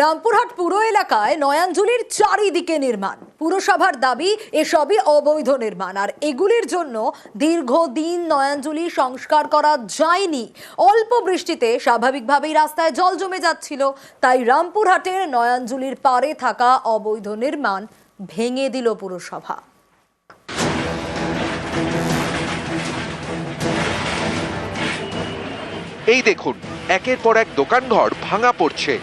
রামপুরহাট পুর এলাকায় নয়াঞ্জলির চারিদিকে নির্মাণ। পুরসভার দাবি, এসবই অবৈধ নির্মাণ। আর এগুলির জন্য দীর্ঘদিন নয়াঞ্জলি সংস্কার করা যায়নি। অল্প বৃষ্টিতে স্বাভাবিকভাবেই রাস্তায় জল জমে যাচ্ছিল। তাই রামপুরহাটের নয়াঞ্জলির পারে থাকা অবৈধ নির্মাণ ভেঙে দিল পুরসভা। এই দেখুন, একের পর এক দোকানঘর ভাঙা পড়ছে।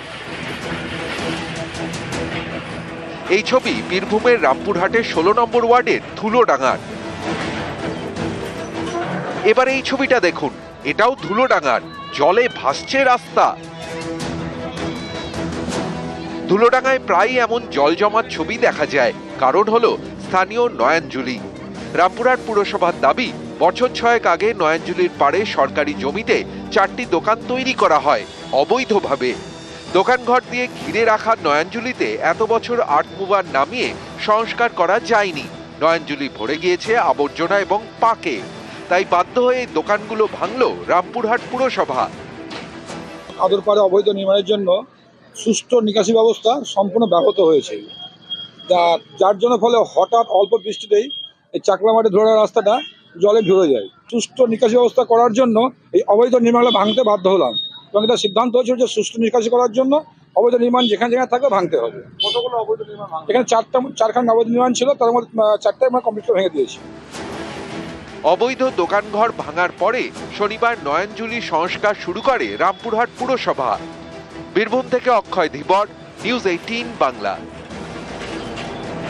এই ছবি বীরভূমের রামপুরহাটের ষোলো নম্বর ওয়ার্ডের ধুলোডাঙ্গার। এবার এই ছবিটা দেখুন, এটাও ধুলোডাঙ্গার, জলে ভাসছে রাস্তা। ধুলোডাঙ্গায় প্রায়ই এমন জল জমার ছবি দেখা যায়, কারণ হলো স্থানীয় নয়াঞ্জলি। রামপুরহাট পুরসভার দাবি, বছর ছয়েক আগে নয়াঞ্জলির পাড়ে সরকারি জমিতে চারটি দোকান তৈরি করা হয়, অবৈধভাবে। দোকানঘর দিয়ে ঘিরে রাখা নয়াঞ্জলিতে এত বছর আর্ট মুভার নামিয়ে সংস্কার করা যায়নি। নয়াঞ্জলি ভরে গিয়েছে আবর্জনা এবং পাকে। তাই বাধ্য হয়ে দোকানগুলো ভাঙল রামপুরহাট পুরসভা। আদরপাড়ে অবৈধ নির্মাণের জন্য সুষ্ঠু নিকাশি ব্যবস্থা সম্পূর্ণ ব্যাহত হয়েছে। যার জন্য ফলে হঠাৎ অল্প বৃষ্টিতেই এই চাকলা মাঠে ধরে রাস্তাটা জলে ভরে যায়। সুষ্ঠু নিকাশি ব্যবস্থা করার জন্য এই অবৈধ নির্মাণগুলো ভাঙতে বাধ্য হলাম। এবং এটা সিদ্ধান্ত হয়েছিল যে সুষ্ঠু নিকাশি করার জন্য অবৈধ নির্মাণ যেখানে যেখানে থাকবে ভাঙতে হবে। কতগুলো অবৈধ নির্মাণ এখানে চারটা চারখান অবৈধ নির্মাণ ছিল তার মধ্যে চারটা চারটাই আমরা কমপ্লিট ভেঙে দিয়েছি। অবৈধ দোকানঘর ভাঙার পরে শনিবার নয়নজুলি সংস্কার শুরু করে রামপুরহাট পুরসভা। বীরভূম থেকে অক্ষয় ধীবর নিউজ এইটিন বাংলা।